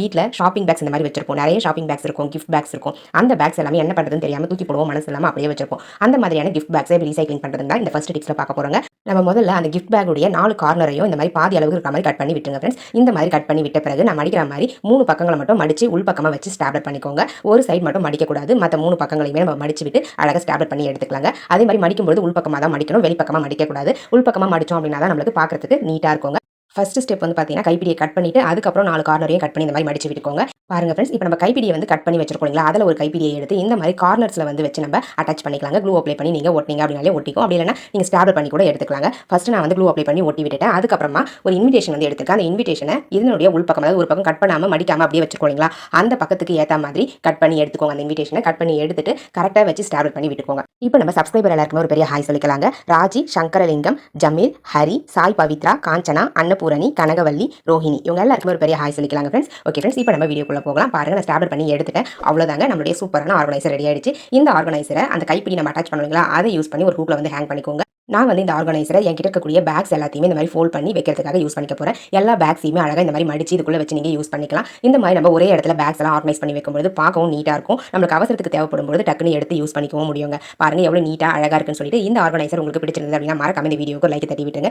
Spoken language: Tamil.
வீட்டில் ஷாப்பிங் பேக்ஸ் இந்த மாதிரி வச்சிருப்போம். நிறைய ஷாப்பிங் பேக்ஸ் இருக்கும் கிஃப்ட் பேக்ஸ் இருக்கும். அந்த பேக்ஸ் எல்லாமே என்ன பண்ணுறதுன்னு தெரியாமல் தூக்கி போடுவோம் மனசு இல்லாமல் அப்படியே வச்சிருப்போம். அந்த மாதிரியான கிஃப்ட் பேக்ஸை எப்படி ரீசைக்ளிங் பண்ணுறது தான் இந்த ஃபஸ்ட் டிப்ஸில் பார்க்க போகிறோங்க நம்ம முதல்ல அந்த கிஃப்ட் பேக்குடைய நாலு கார்னரையும் இந்த மாதிரி பாதி அளவுக்கு இருக்கிற மாதிரி கட் பண்ணி விட்டுருங்க ஃப்ரெண்ட்ஸ் இந்த மாதிரி கட் பண்ணி விட்ட பிறகு நான் மடிக்கிற மாதிரி மூணு பக்கங்களை மட்டும் மடிச்சு உள் பக்கமாக வச்சு ஸ்டாப்லெட் பண்ணிக்கோங்க. ஒரு சைடு மட்டும் மடிக்கக்கூடாது மற்ற மூணு பக்கங்களையுமே நம்ம மடிச்சு விட்டு அழகாக ஸ்டாப்லெட் பண்ணி எடுத்துக்கலாங்க. அதே மாதிரி மடிக்கும்போது உள் பக்கமாக தான் மடிக்கணும் வெளிப்பக்கமாக மடிக்கக்கூடாது. உள் பக்கமாக மடிச்சோம் அப்படின்னா தான் நம்மளுக்கு பார்க்குறதுக்கு நீட்டாக இருக்குங்க. ஃபஸ்ட்டு ஸ்டெப் வந்து பார்த்தீங்கன்னா கைப்பிடியை கட் பண்ணிட்டு அதுக்கப்புறம் நாலு கார்னரையும் கட் பண்ணி இந்த மாதிரி மடிச்சு விட்டுக்கோங்க. பாருங்க ஃப்ரெண்ட்ஸ் இப்போ நம்ம கைப்பிடியை வந்து கட் பண்ணி வச்சிருக்கோம் இல்லைங்களா? அதில் ஒரு கைப்பிடியை எடுத்து இந்த மாதிரி கார்னர்ஸில் வந்து வச்சு நம்ம அட்டாச் பண்ணிக்கலாங்க. க்ளூ அப்ளை பண்ணி நீங்கள் ஒட்டிங்க அப்படின்னாலே ஒட்டிக்கும். அப்படி இல்லைனா நீங்கள் ஸ்டாபிள் பண்ணி கூட எடுத்துக்கலாங்க. ஃபர்ஸ்ட் நான் வந்து க்ளூ அப்ளை பண்ணி ஒட்டி விட்டுட்டேன். அதுக்கப்புறமா ஒரு இன்விடேஷன் வந்து எடுத்துருக்கேன். அந்த இன்விடேஷனை இதனுடைய உள் பக்கம் அதாவது ஒரு பக்கம் கட் பண்ணாமல் மடிக்காமல் அப்படியே வச்சிருக்கோம் அந்த பக்கத்துக்கு ஏற்ற மாதிரி கட் பண்ணி எடுத்துக்கோங்க. அந்த இன்விடேஷனை கட் பண்ணி எடுத்துட்டு கரெக்டாக வச்சு ஸ்டாபிள் பண்ணி விட்டுக்கோங்க. இப்போ நம்ம சப்ஸ்கிரைபர் எல்லாருக்குமே ஒரு பெரிய ஹாய் சொல்லிக்கலாங்க. ராஜி சங்கரலிங்கம் ஜமீல் ஹரி சாய் பவித்ரா காஞ்சனா பூரணி கனகவல்லி ரோஹிணி. இவங்க எல்லாருக்குமே ஒரு பெரிய ஹாய் சொல்லிக்கலாங்க ஃப்ரெண்ட்ஸ் ஓகே ஃப்ரெண்ட்ஸ் இப்போ நம்ம வீடியோக்குள்ளே போகலாம். பாருங்க நான் ஸ்டாப்லர் பண்ணி எடுத்துட்டேன். அவ்வளோதாங்க நம்மளுடைய சூப்பரான ஆர்கனைசர் ரெடி ஆயிடுச்சு. இந்த ஆர்கனைசரை அந்த கைப்பிடி நம்ம அட்டாச் பண்ணுவீங்களா அதை யூஸ் பண்ணி ஒரு ஹூக்கில் வந்து ஹேங் பண்ணிக்கோங்க. நான் வந்து இந்த ஆர்கனைசரை என்கிட்ட இருக்கக்கூடிய பேக்ஸ் எல்லாத்தையுமே இந்த மாதிரி ஃபோல்ட் பண்ணி வைக்கிறதுக்காக யூஸ் பண்ணிக்க போகிறேன் எல்லா பேக்ஸையுமே அழகாக இந்த மாதிரி மடிச்சு இதுக்குள்ளே வச்சு நீங்கள் யூஸ் பண்ணிக்கலாம். இந்த மாதிரி நம்ம ஒரே இடத்துல பேக்ஸ் எல்லாம் ஆர்கனைஸ் பண்ணி வைக்கும்போது பார்க்கவும் நீட்டாக இருக்கும். நம்மளுக்கு அவசரத்துக்கு தேவைப்படும் போது டக்குன்னு எடுத்து யூஸ் பண்ணிக்கவும் முடியுங்க. பாருங்க எவ்வளோ நீட்டாக அழகாக இருக்குன்னு சொல்லிட்டு இந்த ஆர்கனைசர் உங்களுக்கு பிடிச்சிருந்தது அப்படின்னா மறக்காம இந்த வீடியோக்கு லைக் தட்டி விட்டுங்க